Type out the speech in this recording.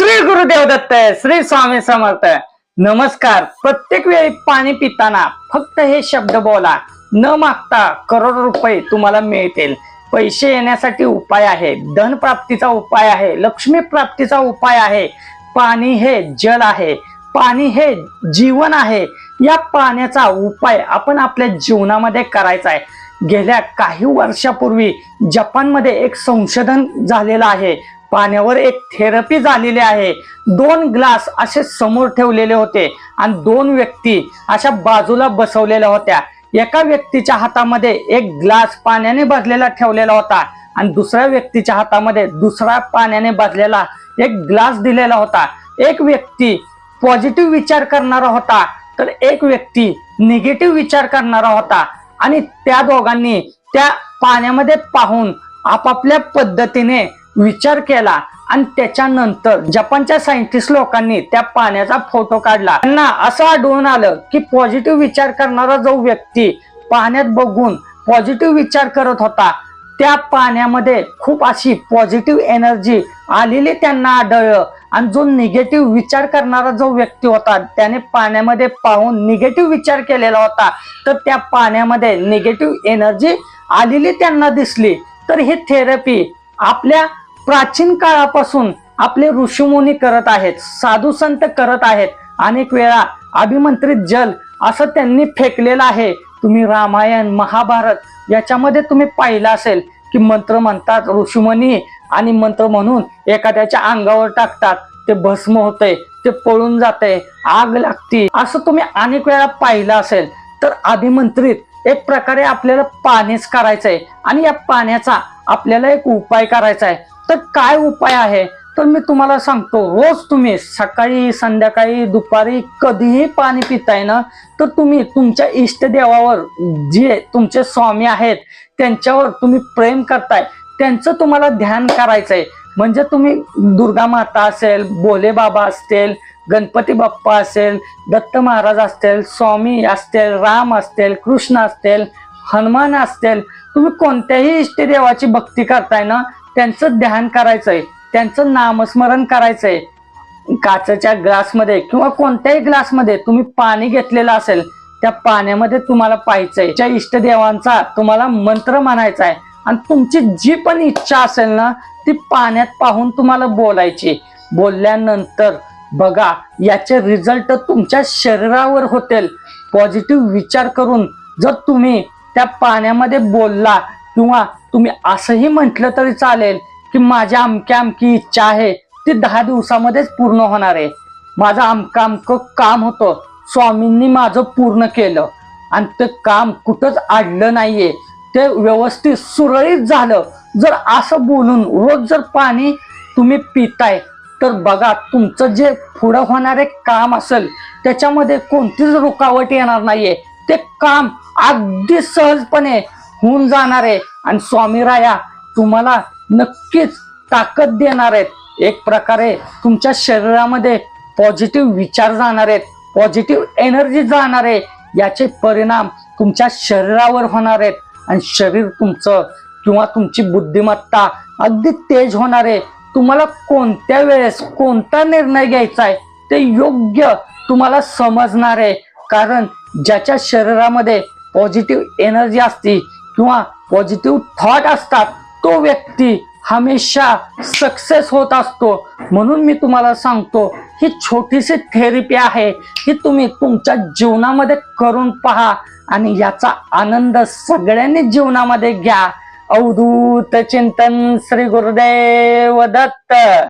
श्री गुरुदेव दत्त श्री स्वामी समर्थ नमस्कार. प्रत्येक वेळी पाणी पिताना फक्त हे शब्द बोला. न मागता करोड रुपये तुम्हाला मिळतील. पैसे येण्यासाठी उपाय आहे. धन प्राप्तीचा उपाय आहे. लक्ष्मी प्राप्तीचा उपाय आहे. पाणी हे जल आहे. पाणी हे जीवन आहे. या पाण्याचा उपाय आपण आपल्या जीवनामध्ये करायचा आहे. गेल्या काही वर्षापूर्वी जपानमध्ये एक संशोधन झालेलं आहे. पाण्यावर एक थेरपी झालेली आहे. दोन ग्लास असे समोर ठेवलेले होते आणि दोन व्यक्ती अशा बाजूला बसवलेल्या होत्या. एका व्यक्तीच्या हातामध्ये एक ग्लास पाण्याने भरलेला ठेवलेला होता आणि दुसऱ्या व्यक्तीच्या हातामध्ये दुसरा पाण्याने भरलेला एक ग्लास दिलेला होता. एक व्यक्ती पॉझिटिव्ह विचार करणारा होता तर एक व्यक्ती निगेटिव्ह विचार करणारा होता आणि त्या दोघांनी त्या पाण्यामध्ये पाहून आपापल्या पद्धतीने विचार केला आणि त्याच्यानंतर जपानच्या सायंटिस्ट लोकांनी त्या पाण्याचा फोटो काढला. त्यांना असं आढळून आलं की पॉझिटिव्ह विचार करणारा जो व्यक्ती पाण्यात बघून पॉझिटिव्ह विचार करत होता त्या पाण्यामध्ये खूप अशी पॉझिटिव्ह एनर्जी आलेली त्यांना आढळलं. आणि जो निगेटिव्ह विचार करणारा जो व्यक्ती होता त्याने पाण्यामध्ये पाहून निगेटिव्ह विचार केलेला होता. तर त्या पाण्यामध्ये निगेटिव्ह एनर्जी आलेली त्यांना दिसली. तर ही थेरपी आपल्या प्राचीन काळापासून आपले ऋषीमुनी करत आहेत साधू संत करत आहेत अनेक वेळा अभिमंत्रित जल असं त्यांनी फेकलेलं आहे. तुम्ही रामायण महाभारत याच्यामध्ये तुम्ही पाहिलं असेल की मंत्र म्हणतात ऋषीमुनी आणि मंत्र म्हणून एखाद्याच्या अंगावर टाकतात ते भस्म होतंय ते पळून जाते आग लागती. असं तुम्ही अनेक वेळा पाहिलं असेल. तर अभिमंत्रित एक प्रकारे आपल्याला पाणीच करायचंय आणि या पाण्याचा आपल्याला एक उपाय करायचा आहे तर काय उपाय आहे? तर मी तुम्हाला सांगतो रोज तुम्ही सकाळी संध्याकाळी दुपारी कधीही पाणी पिताय ना तर तुम्ही तुमच्या इष्टदेवावर जे तुमचे स्वामी आहेत त्यांच्यावर तुम्ही प्रेम करताय त्यांचं तुम्हाला ध्यान करायचंय. म्हणजे तुम्ही दुर्गा माता असेल भोले बाबा असतील गणपती बाप्पा असेल दत्त महाराज असतील स्वामी असतील राम असतील कृष्ण असतील हनुमान असतील तुम्ही कोणत्याही इष्टदेवाची भक्ती करताय ना त्यांचं ध्यान करायचंय त्यांचं नामस्मरण करायचंय. काचेच्या ग्लासमध्ये किंवा कोणत्याही ग्लासमध्ये तुम्ही पाणी घेतलेलं असेल त्या पाण्यामध्ये तुम्हाला पाहायचंय. त्या इष्टदेवांचा तुम्हाला मंत्र म्हणायचा आहे आणि तुमची जी पण इच्छा असेल ना ती पाण्यात पाहून तुम्हाला बोलायची. बोलल्यानंतर बघा याचे रिझल्ट तुमच्या शरीरावर होतील. पॉझिटिव्ह विचार करून जर तुम्ही त्या पाण्यामध्ये बोलला किंवा तुम्ही असंही म्हटलं तरी चालेल की माझ्या अमक्या अमकी इच्छा आहे ती दहा दिवसामध्येच पूर्ण होणार आहे. माझं अमकं अमकं काम होतं. स्वामींनी माझं पूर्ण केलं. आणि ते काम कुठंच अडलं नाहीये. ते व्यवस्थित सुरळीत झालं. जर असं बोलून रोज जर पाणी तुम्ही पिताय तर बघा तुमचं जे पुढं होणारे काम असेल त्याच्यामध्ये कोणतीच रुकावट येणार नाहीये. ते काम अगदी सहजपणे होऊन जाणार आहे. आणि स्वामी राया तुम्हाला नक्कीच ताकद देणार आहेत. एक प्रकारे तुमच्या शरीरामध्ये पॉझिटिव्ह विचार जाणार आहेत पॉझिटिव्ह एनर्जी जाणार आहे. याचे परिणाम तुमच्या शरीरावर होणार आहेत. आणि शरीर तुमचं किंवा तुमची बुद्धिमत्ता अगदी तेज होणार आहे. तुम्हाला कोणत्या वेळेस कोणता निर्णय घ्यायचा आहे ते योग्य तुम्हाला समजणार आहे. कारण ज्याच्या शरीरामध्ये पॉझिटिव्ह एनर्जी असते किंवा पॉझिटिव्ह थॉट असतात तो व्यक्ती हमेशा सक्सेस होत असतो. म्हणून मी तुम्हाला सांगतो ही छोटीशी थेरपी आहे ही तुम्ही तुमच्या जीवनामध्ये करून पहा आणि याचा आनंद सगळ्यांनी जीवनामध्ये घ्या. अवधूत चिंतन श्री गुरुदेव दत्त.